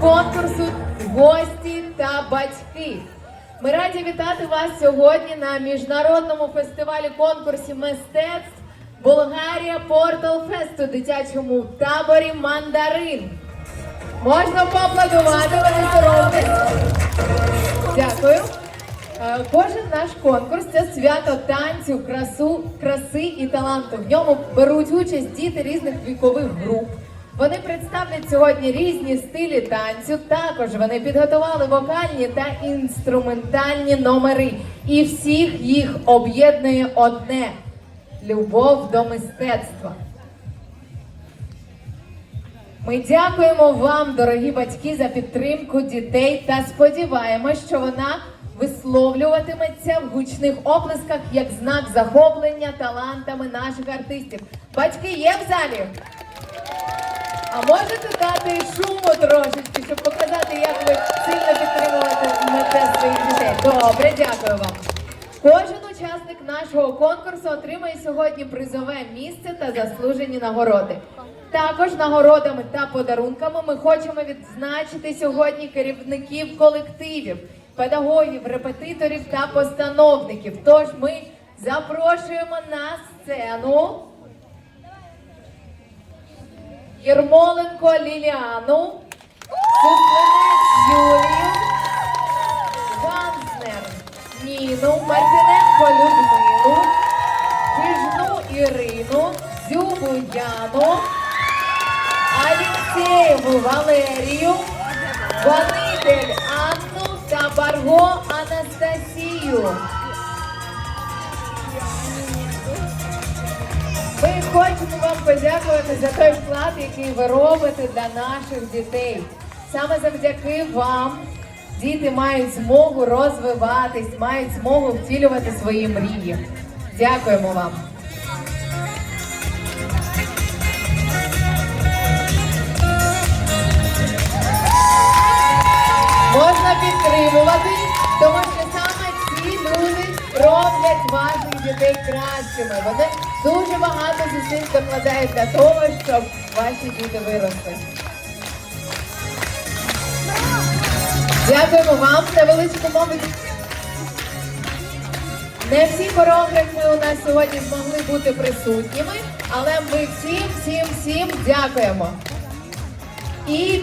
конкурсу гості та батьки. Ми раді вітати вас сьогодні на міжнародному фестивалі конкурсі мистецтв Болгарія Портал Фест у дитячому таборі Мандарин. Можна поаплодувати, ви не. Дякую. Е, Кожен наш конкурс це свято танцю, красу, краси і таланту. В ньому беруть участь діти різних вікових груп. Вони представлять сьогодні різні стилі танцю. Також вони підготували вокальні та інструментальні номери. І всіх їх об'єднує одне любов до мистецтва. Ми дякуємо вам, дорогі батьки, за підтримку дітей та сподіваємось, що вона висловлюватиметься в гучних оплесках як знак захоплення талантами наших артистів. Батьки є в залі? А можете дати шуму трошечки, щоб показати, як ви сильно підтримуєте своїх дітей? Добре, дякую вам. Кожен учасник нашого конкурсу отримає сьогодні призове місце та заслужені нагороди. Також нагородами та подарунками ми хочемо відзначити сьогодні керівників колективів, педагогів, репетиторів та постановників. Тож ми запрошуємо на сцену Єрмоленко Ліліану, Суплинець Юлію, Ганзнер Ніну, Мартиненко Людмилу, Хижну Ірину, Дзюбу Яну, Алєксєєву Валерію, Ванитель Анну та Барго Анастасію. Ми хочемо подякувати за той вклад, який ви робите для наших дітей. Саме завдяки вам діти мають змогу розвиватись, мають змогу втілювати свої мрії. Дякуємо вам. Можна підтримувати, тому що саме ці люди роблять ваших дітей кращими. Вони дуже багато зусиль докладають для того, щоб ваші діти виросли. Дякуємо вам за велику мову. Не всі хореографи у нас сьогодні змогли бути присутніми, але ми всім, всім, всім дякуємо. І